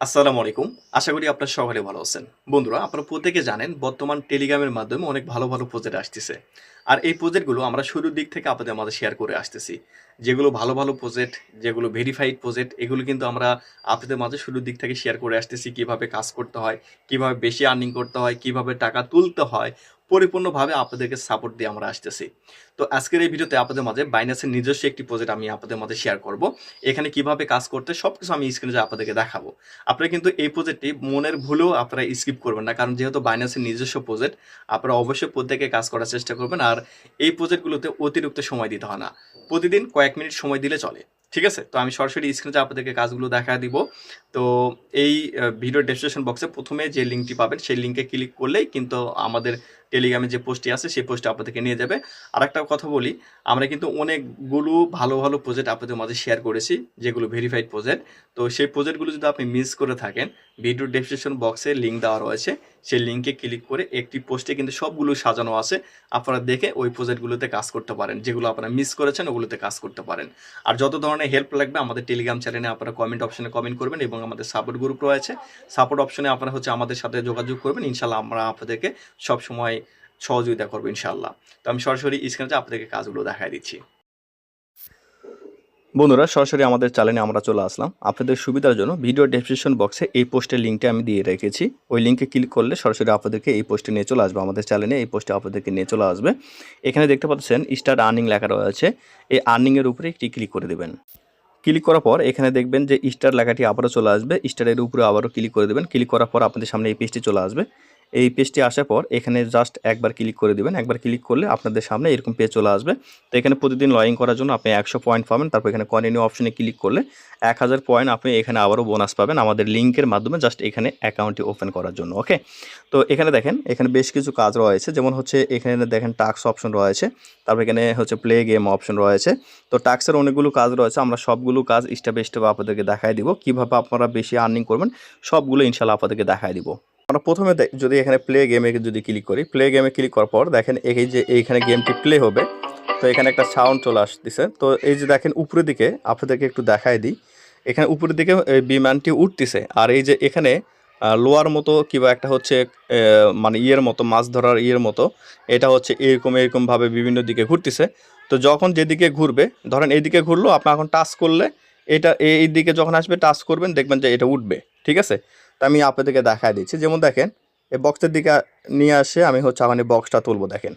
আসসালামু আলাইকুম। আশা করি আপনার সকলে ভালো আছেন। বন্ধুরা, আপনারা প্রত্যেকে জানেন, বর্তমান টেলিগ্রামের মাধ্যমে অনেক ভালো ভালো প্রজেক্ট আসতেছে। আর এই প্রজেক্টগুলো আমরা শুরুর দিক থেকে আপনাদের মাঝে শেয়ার করে আসতেছি। যেগুলো ভালো ভালো প্রজেক্ট যেগুলো ভেরিফাইড প্রজেক্ট এগুলো কিন্তু আমরা আপনাদের মাঝে শুরুর দিক থেকে শেয়ার করে আসতেছি। কীভাবে কাজ করতে হয়, কীভাবে বেশি আর্নিং করতে হয়, কীভাবে টাকা তুলতে হয় পরিপূর্ণভাবে আপনাদেরকে সাপোর্ট দিয়ে আমরা আসতেছি। তো আজকের এই ভিডিওতে আপনাদের মাঝে বাইনাসের নিজস্ব একটি প্রজেক্ট আমি আপনাদের মাঝে শেয়ার করব। এখানে কীভাবে কাজ করতে সব কিছু আমি স্ক্রিনে যে আপনাদেরকে দেখাবো। আপনারা কিন্তু এই প্রজেক্টটি মনের ভুলেও আপনারা স্কিপ করবেন না, কারণ যেহেতু বাইনাসের নিজস্ব প্রজেক্ট আপনারা অবশ্যই প্রত্যেকে কাজ করার চেষ্টা করবেন, আর এই প্রজেক্টগুলোতে অতিরিক্ত সময় দিতে হয় না। প্রতিদিন কয়েক মিনিট সময় দিলে চলে। ঠিক আছে? তো আমি সরাসরি স্ক্রিনে আপনাদেরকে কাজগুলো দেখা দিব। তো এই ভিডিও ডেসক্রিপশন বক্সে প্রথমে যে লিঙ্কটি পাবেন, সেই লিঙ্কে ক্লিক করলেই কিন্তু আমাদের টেলিগ্রামে যে পোস্টটি আছে, সেই পোস্টে আপনাদেরকে নিয়ে যাবে। আর একটা কথা বলি, আমরা কিন্তু অনেকগুলো ভালো ভালো প্রজেক্ট আপনাদের মাঝে শেয়ার করেছি, যেগুলো ভেরিফাইড প্রজেক্ট তো সেই প্রজেক্টগুলো যদি আপনি মিস করে থাকেন ভিডিও ডেসক্রিপশন বক্সে লিঙ্ক দেওয়া রয়েছে। সেই লিঙ্কে ক্লিক করে একটি পোস্টে কিন্তু সবগুলো সাজানো আছে। আপনারা দেখে ওই প্রজেক্টগুলোতে কাজ করতে পারেন। যেগুলো আপনারা মিস করেছেন, ওগুলোতে কাজ করতে পারেন। আর যত ধরনের হেল্প লাগবে, আমাদের টেলিগ্রাম চ্যানেলে আপনারা কমেন্ট অপশনে কমেন্ট করবেন এবং আমাদের সাপোর্ট গ্রুপ রয়েছে। সাপোর্ট অপশনে আপনারা হচ্ছে আমাদের সাথে যোগাযোগ করবেন। ইনশাল্লাহ আমরা আপনাদেরকে সবসময় সহযোগিতা করব ইনশাল্লাহ তো আমি সরাসরি স্ক্রিনে আপনাদেরকে কাজগুলো দেখাই দিচ্ছি। বন্ধুরা, সরাসরি আমাদের চ্যানেলে আমরা চলে আসলাম। আপনাদের সুবিধার জন্য ভিডিও ডেসক্রিপশন বক্সে এই পোস্টের লিঙ্কটা আমি দিয়ে রেখেছি। ওই লিঙ্কে ক্লিক করলে সরাসরি আপনাদেরকে এই পোস্টে নিয়ে চলে আসবে। আমাদের চ্যানেলে এই পোস্টে আপনাদেরকে নিয়ে চলে আসবে। এখানে দেখতে পাচ্ছেন স্টার আর্নিং লেখা রয়েছে। এই আর্নিংয়ের উপরে একটি ক্লিক করে দেবেন। ক্লিক করার পর এখানে দেখবেন যে স্টার লেখাটি আবারও চলে আসবে। স্টারের উপরে আবারও ক্লিক করে দেবেন। ক্লিক করার পর আপনাদের সামনে এই পেজটি চলে আসবে। এই পেজটি আসার পর এখানে জাস্ট একবার ক্লিক করে দিবেন। একবার ক্লিক করলে আপনাদের সামনে এরকম পেজ চলে আসবে। তো এখানে প্রতিদিন লগ করার জন্য আপনি একশো পয়েন্ট পাবেন। তারপর এখানে কন্টিনিউ অপশনে ক্লিক করলে এক হাজার পয়েন্ট আপনি এখানে আবারও বোনাস পাবেন আমাদের লিঙ্কের মাধ্যমে জাস্ট এখানে অ্যাকাউন্টটি ওপেন করার জন্য ওকে তো এখানে দেখেন, এখানে বেশ কিছু কাজ রয়েছে। যেমন হচ্ছে এখানে দেখেন টাক্স অপশন রয়েছে। তারপর এখানে হচ্ছে প্লে গেম অপশন রয়েছে। তো টাক্সের অনেকগুলো কাজ রয়েছে। আমরা সবগুলো কাজ স্টেপ স্টেপ আপনাদেরকে দেখাই দিব। কীভাবে আপনারা বেশি আর্নিং করবেন, সবগুলো ইনশাল্লাহ আপনাদেরকে দেখাই দিব। আমরা প্রথমে যদি এখানে প্লে গেমে যদি ক্লিক করি প্লে গেমে ক্লিক করার পর দেখেন এই যে এইখানে গেমটি প্লে হবে। তো এখানে একটা সাউন্ড চলে আসতেছে। তো এই যে দেখেন উপরের দিকে, আপনাদেরকে একটু দেখাই দিই। এখানে উপরের দিকে বিমানটি উঠতেছে। আর এই যে এখানে লোয়ার মতো কিবা একটা হচ্ছে মানে ইয়ের মতো, মাছ ধরার ইয়ের মতো, এটা হচ্ছে এরকম এরকমভাবে বিভিন্ন দিকে ঘুরতেছে। তো যখন যেদিকে ঘুরবে, ধরেন এইদিকে ঘুরলো, আপনি এখন টাচ করলে এটা, এই দিকে যখন আসবে টাচ করবেন, দেখবেন যে এটা উঠবে। ঠিক আছে? তা আমি আপনাদেরকে দেখাই দিচ্ছি। যেমন দেখেন, এই বক্সের দিকে নিয়ে আসে, আমি হচ্ছে আমার বক্সটা তুলবো, দেখেন।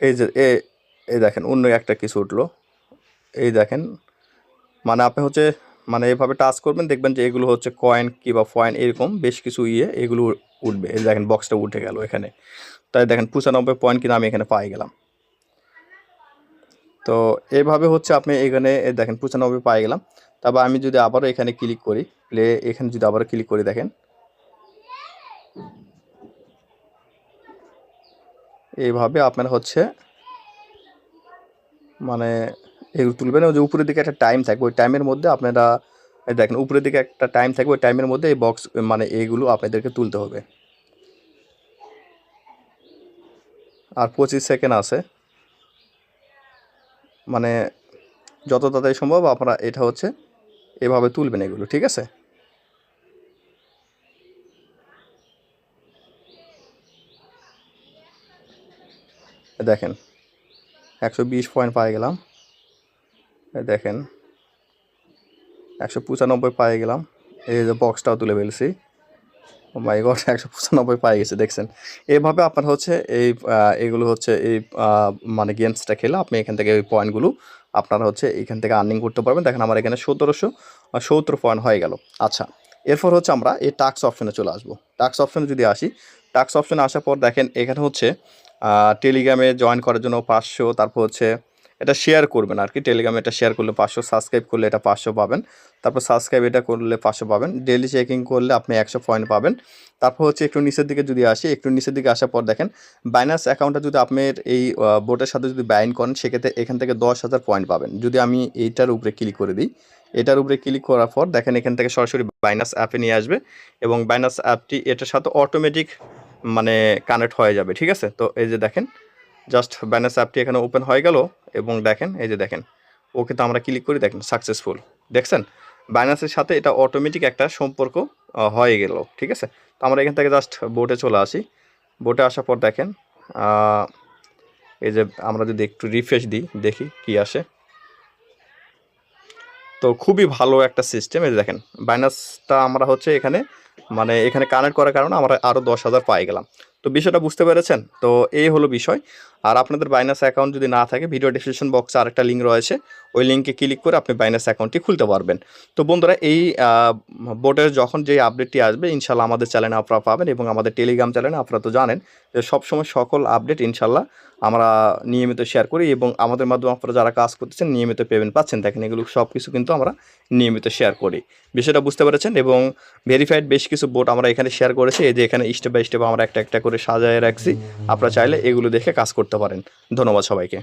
এই যে, এ, এই দেখেন, অন্য একটা কিছু উঠল। এই দেখেন মানে আপনি হচ্ছে মানে এভাবে টাচ করবেন, দেখবেন যে এগুলো হচ্ছে কয়েন কিংবা ফয়েন এরকম, বেশ কিছু ইয়ে এগুলো উঠবে। এই দেখেন বক্সটা উঠে গেল এখানে। তাই দেখেন, পঁচানব্বই পয়েন্ট কিন্তু আমি এখানে পাই গেলাম। তো এভাবে হচ্ছে আপনি এখানে দেখেন, পঁচানব্বই পাই গেলাম। তারপর আমি যদি আবারও এখানে ক্লিক করি প্লে এখানে যদি আবারও ক্লিক করি দেখেন। এইভাবে আপনার হচ্ছে মানে এগুলো তুলবেন, ওই যে উপরের দিকে একটা টাইম থাকবে, ওই টাইমের মধ্যে আপনারা দেখেন, উপরের দিকে একটা টাইম থাকবে, ওই টাইমের মধ্যে এই বক্স মানে এইগুলো আপনাদেরকে তুলতে হবে। আর পঁচিশ সেকেন্ড আছে। মানে যত তাড়াতাড়ি সম্ভব আপনারা এটা হচ্ছে এভাবে তুলবেন এগুলো, ঠিক আছে? দেখেন, একশো বিশ পয়েন্ট পাই গেলাম। দেখেন, একশো পঁচানব্বই পাই গেলাম। এই যে বক্সটাও তুলে ফেলছি। মাই গড একশো পঁচানব্বই পাই গেছে, দেখছেন? এভাবে আপনার হচ্ছে এই এগুলো হচ্ছে এই মানে গেমসটা খেলে আপনি এখান থেকে ওই পয়েন্টগুলো আপনারা হচ্ছে এখান থেকে আর্নিং করতে পারবেন। দেখেন আমার এখানে সতেরোশো সত্তর পয়েন্ট হয়ে গেল। আচ্ছা এরপর হচ্ছে আমরা এই টাক্স অপশনে চলে আসব। টাক্স অপশনে যদি আসি টাক্স অপশনে আসার পর দেখেন এখানে হচ্ছে টেলিগ্রামে জয়েন করার জন্য পাঁচশো, তারপর হচ্ছে এটা শেয়ার করবেন আর কি টেলিগ্রামে এটা শেয়ার করলে পাঁচশো সাবস্ক্রাইব করলে এটা পাঁচশো পাবেন। তারপর সাবস্ক্রাইব এটা করলে পাঁচশো পাবেন। ডেলি চেকিং করলে আপনি একশো পয়েন্ট পাবেন। তারপর হচ্ছে একটু নিচের দিকে যদি আসি, একটু নিচের দিকে আসার পর দেখেন বাইনান্স অ্যাকাউন্টটা যদি আপনার এই বোর্ডের সাথে যদি বাইন করেন, সেক্ষেত্রে এখান থেকে দশ হাজার পয়েন্ট পাবেন। যদি আমি এইটার উপরে ক্লিক করে দিই, এটার উপরে ক্লিক করার পর দেখেন এখান থেকে সরাসরি বাইনাস অ্যাপে নিয়ে আসবে এবং বাইনাস অ্যাপটি এটার সাথে অটোমেটিক মানে কানেক্ট হয়ে যাবে, ঠিক আছে? তো এই যে দেখেন জাস্ট ব্যানার্স অ্যাপটি এখানে ওপেন হয়ে গেল এবং দেখেন, এই যে দেখেন, ওকে তো আমরা ক্লিক করি, দেখেন সাকসেসফুল দেখছেন? বাইন্যান্সের সাথে এটা অটোমেটিক একটা সম্পর্ক হয়ে গেল, ঠিক আছে? তো আমরা এখান থেকে জাস্ট বোটে চলে আসি। বোটে আসার পর দেখেন এই যে আমরা যদি একটু রিফ্রেশ দিই, দেখি কি আসে। তো খুবই ভালো একটা সিস্টেম এই দেখেন বাইনাসটা আমরা হচ্ছে এখানে মানে এখানে কানেক্ট করার কারণে আমরা আরও দশ হাজার পাই গেলাম। তো বিষয়টা বুঝতে পেরেছেন? তো এই হলো বিষয়। আর আপনাদের বাইনাস অ্যাকাউন্ট যদি না থাকে ভিডিও ডিসক্রিপশন বক্সে আরেকটা লিঙ্ক রয়েছে। ওই লিঙ্কে ক্লিক করে আপনি বাইনাস অ্যাকাউন্টটি খুলতে পারবেন। তো বন্ধুরা, এই বোর্ডের যখন যে আপডেটটি আসবে ইনশাল্লাহ আমাদের চ্যানেলে আপনারা পাবেন এবং আমাদের টেলিগ্রাম চ্যানেলে আপনারা তো জানেন যে সবসময় সকল আপডেট ইনশাল্লাহ আমরা নিয়মিত শেয়ার করি এবং আমাদের মাধ্যমে আপনারা যারা কাজ করতেছেন নিয়মিত পেমেন্ট পাচ্ছেন। দেখেন এগুলো সব কিছু কিন্তু আমরা নিয়মিত শেয়ার করি। বিষয়টা বুঝতে পেরেছেন? এবং ভেরিফাইড বেশ কিছু বোর্ড আমরা এখানে শেয়ার করেছি। এই যে এখানে স্টেপ বাই স্টেপ আমরা একটা একটা করে সাজায় রাখছি। আপনারা চাইলে এগুলো দেখে কাজ করতে পারেন। ধন্যবাদ সবাইকে।